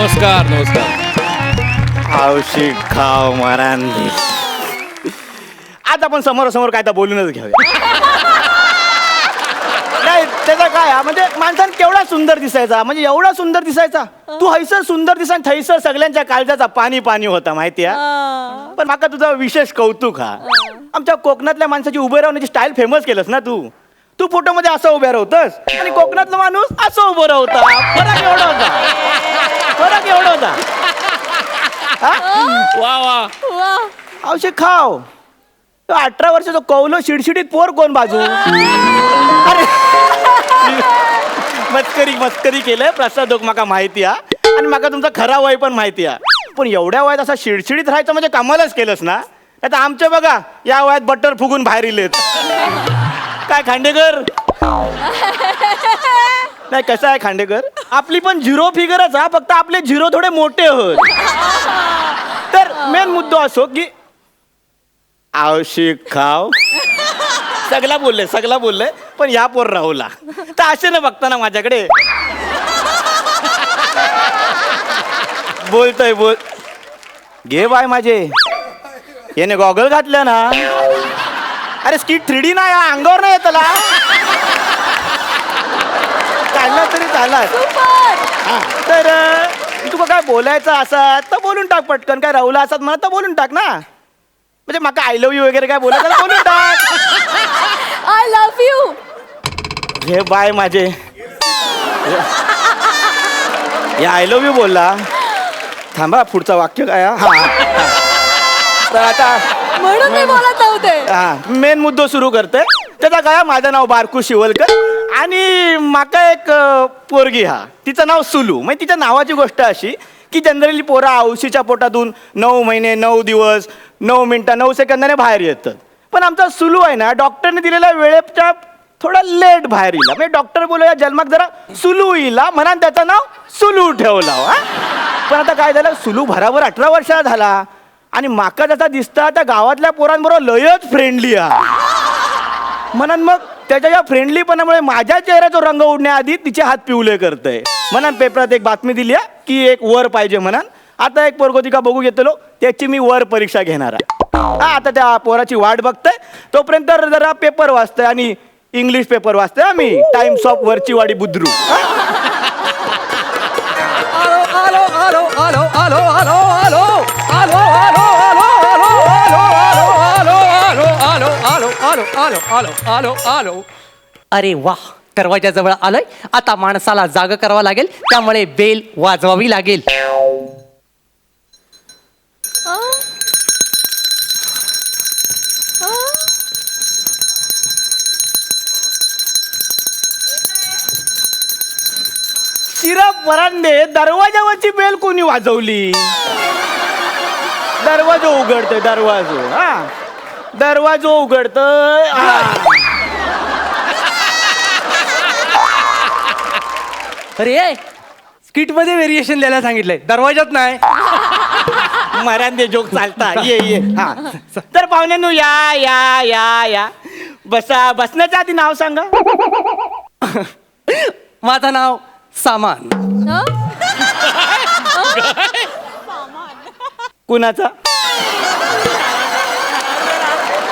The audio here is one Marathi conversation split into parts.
नमस्कार नमस्कार. आवशी खाव मारांनी. आज आपण समोरासमोर काय तर बोलूनच घेऊया नाही त्याचा काय हा, म्हणजे माणसानं केवढा सुंदर दिसायचा? म्हणजे एवढा सुंदर दिसायचा? तू हैसर सुंदर दिसा थैसर सगळ्यांच्या काळजाचा पाणी पाणी होता माहिती आहे? पण माका तुझा विशेष कौतुक हा. आमच्या कोकणातल्या माणसाची उभे राहण्याची स्टाईल फेमस केलंस ना तू? तू फोटो मध्ये असं उभ्या राहतस आणि कोकणातला माणूस असं उभं राहता. फरक एवढा होता. फरक एवढा होता वा वा वा औषध खाव तो अठरा वर्षाचा कौलो शिडशिडीत पोर कोण बाजू अरे मस्करी मस्करी केलंय प्रसाद माका माहिती हा आणि माका तुमचा खरा वय पण माहिती हा पण एवढ्या वयात असा शिडशिडीत राहायचं म्हणजे कमालच केलंस ना आता आमचे बघा या वयात बटर फुगून बाहेर इलेत काय खांडेकर नाही कसं आहे खांडेकर? आपली पण झिरो फिगरच हा फक्त आपले झिरो थोडे मोठे होत. तर मेन मुद्दा असो की आवशिक खाव. सगळा बोलले सगळा बोलले पण या पोर राहूला. तर असे ना बघताना माझ्याकडे बोलतोय बोल. घे बाय माझे. याने गॉगल घातल्या ना. अरे स्किट थ्री डी ना या अंगावर नाही येतला चालला तरी चालला हा, तर तुका काय बोलायचं असा तर बोलून टाक पटकन. काय राहुला असत मला तर बोलून टाक ना. म्हणजे माका आय लव्ह यू वगैरे काय बोलायचं बोलून टाक. आय लव्ह यू हे बाय माझे. आय लव्ह यू बोलला. थांबा पुढचं वाक्य काय हा. तर आता म्हणून मी बोलत नव्हते. हा मेन मुद्दो सुरू करते. त्याचा काय माझं नाव बारकू शिवलकर. आणि माका एक पोरगी हा. तिचं नाव सुलू. म्हणजे तिच्या नावाची गोष्ट अशी की जनरली पोरा औशीच्या पोटातून नऊ महिने नऊ दिवस नऊ मिनटं नऊ सेकंदाने बाहेर येतात. पण आमचा सुलू आहे ना डॉक्टरने दिलेल्या वेळेच्या थोडा लेट बाहेर येईल. म्हणजे डॉक्टर बोलूया जन्माक जरा सुलू येईला म्हणा त्याचं नाव सुलू ठेवला हा. पण आता काय झालं सुलू भराभर अठरा वर्षाला झाला. आणि माका जसा दिसता त्या गावातल्या पोरांबरोबर लयच फ्रेंडली हा म्हणून मग त्याच्या या फ्रेंडलीपणामुळे माझ्या चेहऱ्याचा रंग उडण्याआधी तिचे हात पिवले करतय. म्हणा पेपरात एक बातमी दिली आहे की एक वर पाहिजे म्हणा आता एक पोरगोतिका बघू घेतलो त्याची मी वर परीक्षा घेणार आहे. हा आता त्या पोराची वाट बघतोय. तोपर्यंत जरा पेपर वाचतोय आणि इंग्लिश पेपर वाचतोय आम्ही टाइम्स ऑफ वरची वाडी बुद्रू आलो आलो आलो आलो आलो आलो. आलो आलो आलो आलो आलो. अरे वा दरवाजाजवळ आलोय. आता माणसाला जाग करावं लागेल त्यामुळे बेल वाजवावी लागेल. शिरप वरांडे दरवाजावरची बेल कोणी वाजवली? दरवाजो उघडतोय दरवाजो. हा. दरवाजो उघडतोय. हा. अरे स्किटमध्ये व्हेरिएशन द्यायला सांगितलंय. दरवाजात नाही. मरांदे जोक चालता. ये ये. हा. तर पाहुण्यांनो या या या या. बसा बसण्याच्या आधी नाव सांगा. माझं नाव सामान. कुणाचा?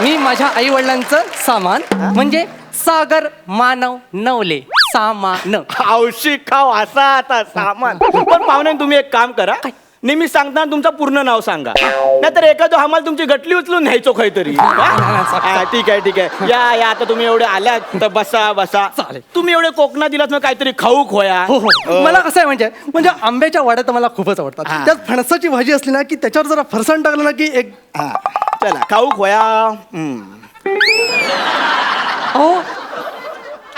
मी माझ्या आई वडिलांचं सामान म्हणजे सागर मानव नवले सामान. औशी खाव असा आता सामान. पण पाहुण्यांनो तुम्ही एक काम करा. नेहमी सांगताना तुमचं पूर्ण नाव सांगा. नाहीतर एखादं आम्हाला तुमची गटली उचलून न्यायचो काहीतरी हा? ठीक आहे ठीक आहे. या या आता तुम्ही एवढे आल्यात तर बसा बसा. चालेल. तुम्ही एवढे कोकणात दिलात मग काहीतरी खाऊक होया हो हो. मला कसं आहे म्हणजे म्हणजे आंब्याच्या वाड्या तर मला खूपच. आवडतात. त्यात फणसाची भाजी असली ना की त्याच्यावर जरा फरसाण टाकलं ना की एक चला हम्म. हो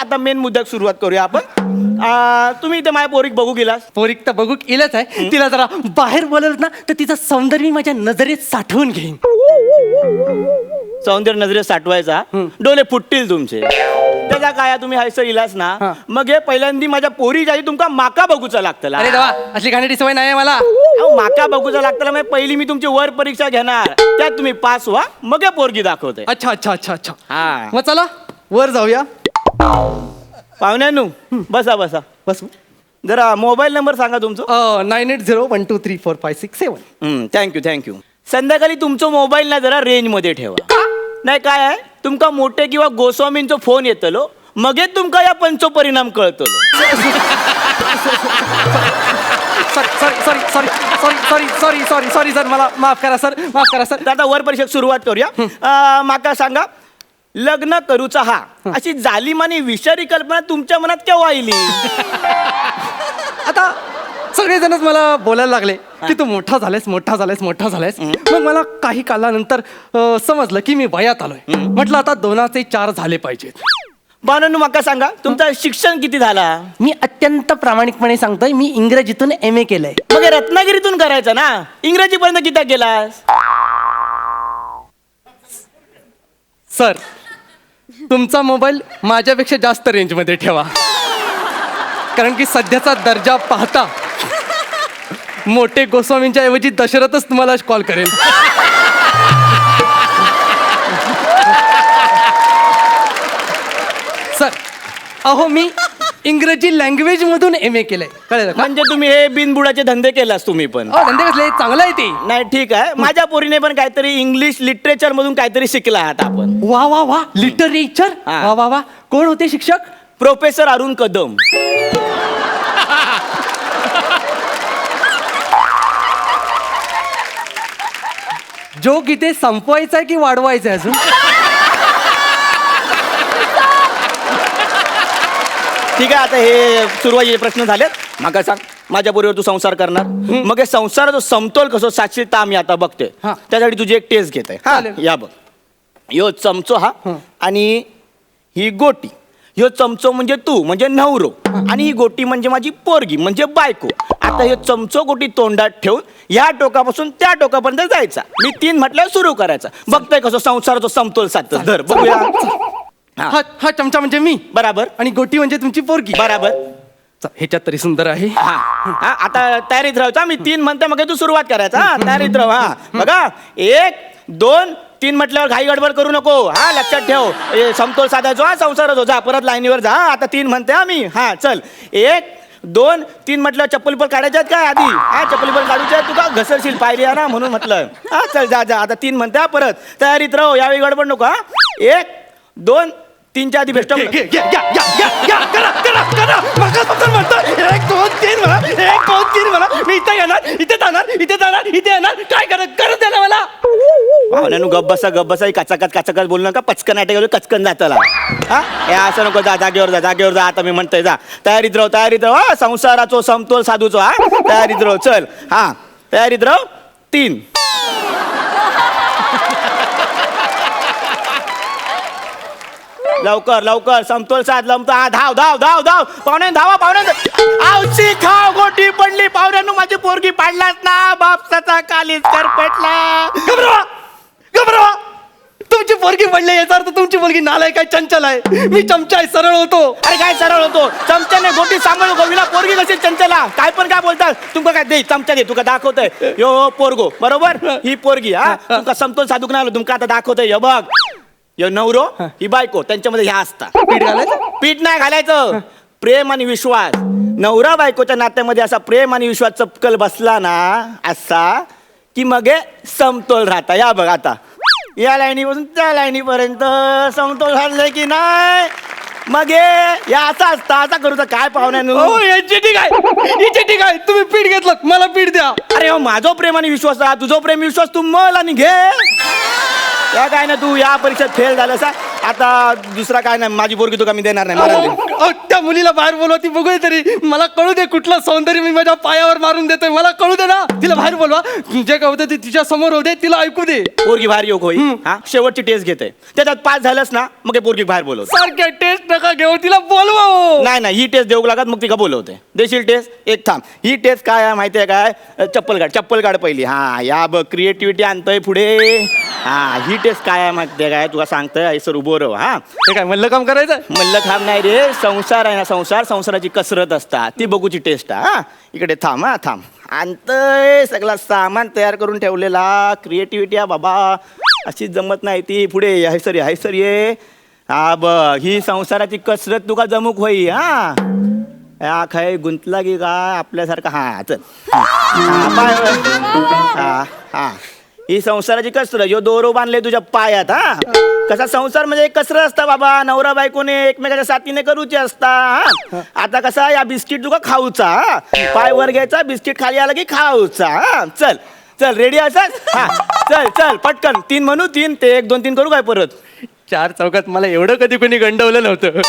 आता मेन मुद्द्यात सुरुवात करूया आपण आ, तुम्ही इथे माझ्या पोरीक बघू गेलास पोरीक तर बघू केलंच आहे तिला जरा बाहेर बोलवलं ना तर तिचं सौंदर्य मी माझ्या नजरेत साठवून घेईन सौंदर्य नजरेत साठवायचा डोले फुटतील तुमचे त्याचा काय तुम्ही हायसर इलास ना. मग हे पहिल्यांदी माझ्या पोरी जाई तुमका माका बघूचा लागतला अरे देवा असली घाणेरडी सवय नाही आहे मला अहो, माका बघूचा लागतला मग पहिली मी तुमची वर परीक्षा घेणार. त्यात तुम्ही पास व्हा मग पोरगी दाखवते. अच्छा अच्छा अच्छा अच्छा. हा. मग चला वर जाऊया. पाहुण्यानू बसा बसा. बस. जरा मोबाईल नंबर सांगा तुमचं. Nine eight zero one two three four five six seven. Thank you thank you संध्याकाळी तुमचं मोबाईल ना जरा रेंजमध्ये ठेवा. नाही काय आहे? तुमका मोठे किंवा गोस्वामींचो फोन येतलो मगे तुमका या पंचो परिणाम कळतलो. Sorry sorry sorry sorry sorry sorry sorry sorry sir मला माफ करा सर माफ करा सर तर आता वर परीक्षेक सुरुवात करूया. अं, माका सांगा लग्न करूचा हा अशी जालिमानी विषारी कल्पना तुमच्या मनात केव्हा आली? आता सगळेजणच मला बोलायला लागले की तू मोठा झालायस मोठा झालायस मोठा झालायस मग मला काही कालानंतर अं, समजलं की मी वयात आलोय. म्हटलं आता दोनाचे चार झाले पाहिजेत. बानू माका सांगा तुमचं शिक्षण किती झाला? मी अत्यंत प्रामाणिकपणे सांगतोय मी इंग्रजीतून एम ए केलंय. मग हे रत्नागिरीतून करायचं ना? इंग्रजी पर्यंत किती गेलास सर तुमचा मोबाईल माझ्यापेक्षा जास्त रेंजमध्ये ठेवा. कारण की सध्याचा दर्जा पाहता मोठे गोस्वामींच्या ऐवजी दशरथच तुम्हाला कॉल करेल. अहो मी इंग्रजी लँग्वेज मधून एम ए केलंय. कळलं का? म्हणजे तुम्ही हे बिनबुडाचे धंदे केलास तुम्ही पण. अहो, धंदे कसले? चांगलं आहे ते. नाही ठीक आहे. माझ्या पोरीने पण काहीतरी इंग्लिश लिटरेचर मधून काहीतरी शिकला आहात आपण. वा वा वा. लिटरेचर हा. वा वा वा. कोण होते शिक्षक? प्रोफेसर अरुण कदम. जोक इथे संपवायचा आहे की वाढवायचा आहे अजून? ठीक आहे आता हे सुरुवातीचे प्रश्न झालेत. माका सांग माझ्या बरोबर तू संसार करणार? मग हे संसाराचा समतोल कसं साक्षीता आम्ही आता बघते हा. त्यासाठी तुझी एक टेस्ट घेते हा चालेल. या बघ. यो चमचो हा. आणि ही गोटी. ह्यो चमचो म्हणजे तू म्हणजे नवरो. आणि ही गोटी म्हणजे माझी पोरगी म्हणजे बायको. आता हे चमचो गोटी तोंडात ठेवून ह्या टोकापासून त्या टोकापर्यंत जायचा. मी तीन म्हटल्यावर सुरू करायचा. बघताय कसं संसाराचा समतोल साधतं धर बघूया. हा. हा हा चमचा म्हणजे मी. बराबर. आणि गोटी म्हणजे तुमची पोरगी. बराबर. च- ह्याच्यात तरी सुंदर आहे. हा. हा, आता तयारीत राहायचा मी तीन म्हणते मग तू सुरुवात करायचा. हा तयारीत राह. हा. बघा एक दोन तीन म्हटल्यावर घाई गडबड करू नको. हा लक्षात ठेव. ए, समतोल साधायचो हा संसारात हो जा परत लाईनीवर जा. हा, आता तीन म्हणते हा मी. हा चल. एक दोन तीन म्हटलं चप्पल पण काढायच्या आहेत काय आधी. हा चप्पल पण काढूच्या आहेत. तुका घसरशील पाहिजे हा ना म्हणून म्हटलं. हा चल जा जा. आता तीन म्हणते हा परत. तयारीत राहो. यावेळी गडबड नको हा. एक दोन तीनच्या आधी बेस्ट घे, घे, घे, या, या, या, या, करा, करा, करा. मगाचपासून म्हणतोय, एक दोन तीन म्हणा? एक दोन तीन म्हणा? मी इथे येणार इथे जाणार इथे जाणार इथे येणार. काय करत करत द्या ना मला. भावनानु गप बसा गप बसा. ही कचाकच कचाकच बोलू नका. पचकन नाटक कचकन जातला हा? हे असं नको जा जागेवर जा जागेवर जा. आता मी म्हणतोय जा. तयारीत राहो तयारीत राहो. हा संसाराचो समतोल साधूचो हा. तयारीत राहो चल. हा तयारीत राहो. तीन. लवकर लवकर. समतोल साध लमतो हा धाव धाव धाव धाव. पाहुणे धावा पाहुणे आवशी खाव गोटी पडली. पाहुण्यानं माझी पोरगी पाडलाच ना. बापसाचा कालीच कर पेटला घबरवा घबरवा. तुमची पोरगी पडली. याचा अर्थ तुमची मुलगी नालाय काय चंचल आहे. मी चमचा आहे सरळ होतो. अरे काय सरळ होतो? चमच्याने गोटी सांभाळू गोविला पोरगी कशी चंचला? काय पण काय बोलतात? तुमका काय दे चमचा दे तुका दाखवतोय. यो पोरगो. बरोबर? ही. पोरगी हा? तुमका समतोल साधूक नाही आलो. तुमका आता दाखवतोय. बघ. यो नवरो ही. बायको त्यांच्यामध्ये ह्या असता पीठ घालायचं? पीठ नाही घालायचं. प्रेम आणि विश्वास. नवरा बायकोच्या नात्यामध्ये असा प्रेम आणि विश्वास चपकल बसला ना असा की मग समतोल राहता. या बघ आता. या लाईनीपासून त्या लाईनीपर्यंत समतोल झाले की नाही? मग या असा असता असा करू तर काय पाहुण्यानं हो याची ठीक आहे. ठीक आहे. तुम्ही पीठ घेतलं. मला पीठ द्या. अरे हो माझो प्रेम आणि विश्वास हा तुझो प्रेम विश्वास तू मल आणि घे. काय ना तू या परीक्षेत फेल झालं सा आता दुसरा काय नाही माझी पोरगी तुका मी देणार नाही मारायला. अहो, त्या मुलीला बाहेर बोलवा ती बघूया तरी. मला कळू दे कुठलं सौंदर्य मी माझ्या पायावर मारून देतोय मला कळू दे ना. तिला बाहेर बोलवा. जे काय होतं ते तिच्या समोर होते तिला ऐकू दे. पोरगी बाहेर योग होई? हा? शेवटची टेस्ट घेते त्याच्यात पास झालंस ना मग हे पोरगी बाहेर बोलवत. सारख्या टेस्ट नका घेऊ तिला बोलवा हो. नाही नाही ही टेस्ट देऊ लागत मग ती का बोलवते. देशील टेस्ट एक थांब. ही टेस्ट काय आहे माहिती आहे काय? चप्पल काढ चप्पल काढ पहिली. हा या बघ क्रिएटिव्हिटी आणतोय पुढे. हा ही टेस्ट काय आहे माहिती आहे काय? तुला सांगतोय आई सर उभं राह हा. हे काय म्हणलं काम करायचं? म्हणलं थांब नाही रे संसार आहे ना संसार संसाराची कसरत असतात. ती बघूची टेस्ट हा. इकडे थांब हा थांब. आणतंय सगळा सामान तयार करून ठेवलेला. क्रिएटिव्हिटी हा बाबा. अशी जमत नाही ती. पुढे हाय सर हाय सर ये. हा ब ही संसाराची कसरत तुका जमूक होई हा. या खाय गुंतला की काय? आपल्यासारखा हा चल. हा, पाय हा हा. ही संसाराची कसर? यो दोरो बांधले तुझ्या पायात हा? कसा संसार म्हणजे एक कसर असता बाबा. नवरा बायकोने एकमेकाच्या साथीने करूची असता हा? आता कसा या बिस्किट तुका खाऊचा हा? पाय वर घ्यायचा बिस्किट खाली आला की खाऊचा हा? चल चल रेडी असं हा? चल चल पटकन. तीन म्हणू तीन ते एक दोन तीन करू काय परत? चार चौकात मला एवढं कधी कोणी गंडवलं नव्हतं.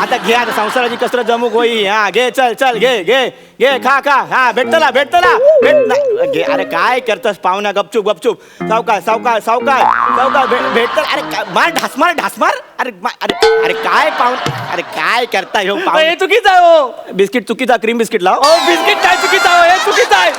आता घे आता संसाराची कसरत जमूक होई. हा घे चल चल घे घे घे खा खा. हा भेटतला भेटतला. भेट ना- घे अरे काय करतस पाहुणा गपचूप गपचूप. सावकाळ सावकाळ सावकाळ सावकाळ भेट अरे काय- मार ढासमार ढासमार अरे मा- अरे अरे काय पाहुण अरे काय करता ह्यो हे पाहुण? चुकीचं आहे हो. बिस्किट चुकीचा क्रीम बिस्किट लाव. अहो बिस्किट काय चुकीचं आहे हे? चुकीचं आहे.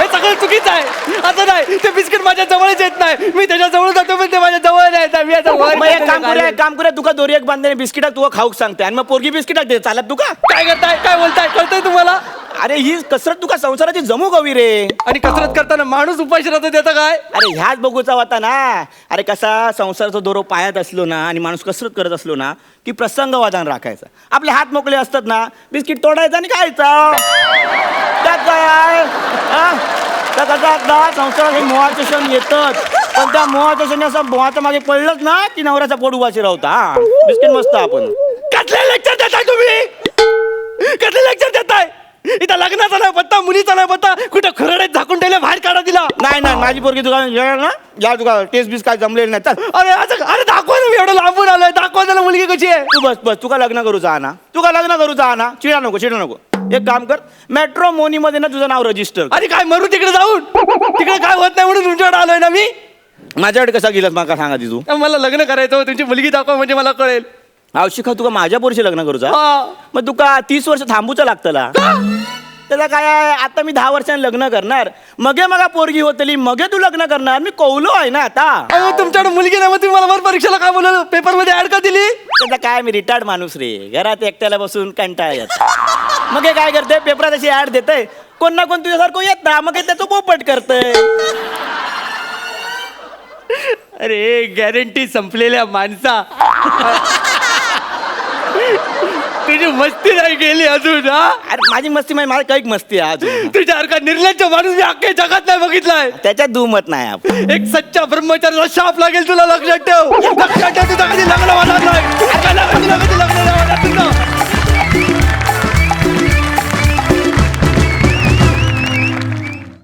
हे सगळं चुकीचं आहे. असं नाही ते बिस्किट माझ्या जवळच येत नाही. मी त्याच्याजवळ जातो पण ते माझ्या जवळ नाही येत मी आता वर मग एक जातो काम करूया. एक काम करूया. तुका दोरी एक बांधणे बिस्किट तुका खाऊक सांगते आणि मग पोरगी बिस्किट दे. चालत तुका? काय करताय? काय बोलताय? कळतंय तुम्हाला? अरे ही कसरत तुका संसाराची जमू हवी रे आणि कसरत करताना माणूस उपाशी राहतो त्याचं काय? अरे ह्याच बघूचा होता ना. अरे कसा संसाराचा दोरो पायात असलो ना आणि माणूस कसरत करत असलो ना की प्रसंग वादान राखायचा. आपले हात मोकळे असतात ना बिस्किट तोडायचा आणि खायचा. त्यात काय? हा? त्या कसा आता संसारात हे मोहाचे क्षण येतात पण त्या मोहाच्या क्षणी असं मोहाच्या मागे पडलंच ना की नवऱ्याचा पोट उभाशी राहता हा बिस्किट मस्त आपण. कसले लेक्चर देताय तुम्ही? कसले लेक्चर देताय? इथं लग्नाचा नाही पत्ता मुलीचा नाही पत्ता कुठं खरडे झाकून ठेवले बाहेर काढा दिला नाही नाही माझी पोरगी तुला येणार ना या तुका टेस्ट बीस काय जमलेलं नाही. चल. अरे असं अरे दाखवा ना मी एवढं लांबून आलोय दाखवा त्याला मुलगी कशी आहे. तू बस बस तुका लग्न करू जा ना तुका लग्न करू जा ना चिडा नको चिडा नको. एक काम कर मेट्रो मोनी मध्ये ना तुझं नाव रजिस्टर अरे काय मरू तिकडे जाऊन? तिकडे काय होत नाही म्हणून तुमच्याकडे आलोय ना मी? माझ्याकडे कसा गेलास माका सांगा ती तू. मला लग्न करायचं तुमची मुलगी दाखवा म्हणजे मला कळेल. आवशिका तुका माझ्या पोरशी लग्न करू जा हा. मग तुका तीस वर्ष थांबूचं लागतला. त्याला काय आहे, आता मी दहा वर्षांनी लग्न करणार. मगे मगा पोरगी होतली मगे तू लग्न करणार. मी कौलो आहे ना आता. अहो तुमच्याकडे मुलगी नाही मग तुम्ही मला वर परीक्षेला काय बोलवलं? पेपरमध्ये ऍड का दिली? त्याचा काय मी रिटायर्ड माणूस रे. घरात एकट्याला बसून कंटाळा येत. मग हे काय करते पेपरात अशी ऍड देते कोण ना कोण तुझ्यासारखं येत ना मग हे त्याचं पोपट करतंय अरे गॅरंटी संपलेल्या माणसा तुझी मस्ती नाही गेली अजून हा अरे माझी मस्ती म्हणजे मला काही मस्ती आहे अजून तुझ्यासारखा निर्लज्ज माणूस मी अख्ख्या जगात नाही बघितलाय त्याच्यात दुमत नाही आपण एक सच्चा ब्रह्मचार्याचा शाप लागेल तुला लक्षात ठेव लक्षात ठेव तुझा कधी लग्न होणार नाही लग्न- लग्न नाही होणार तुझं.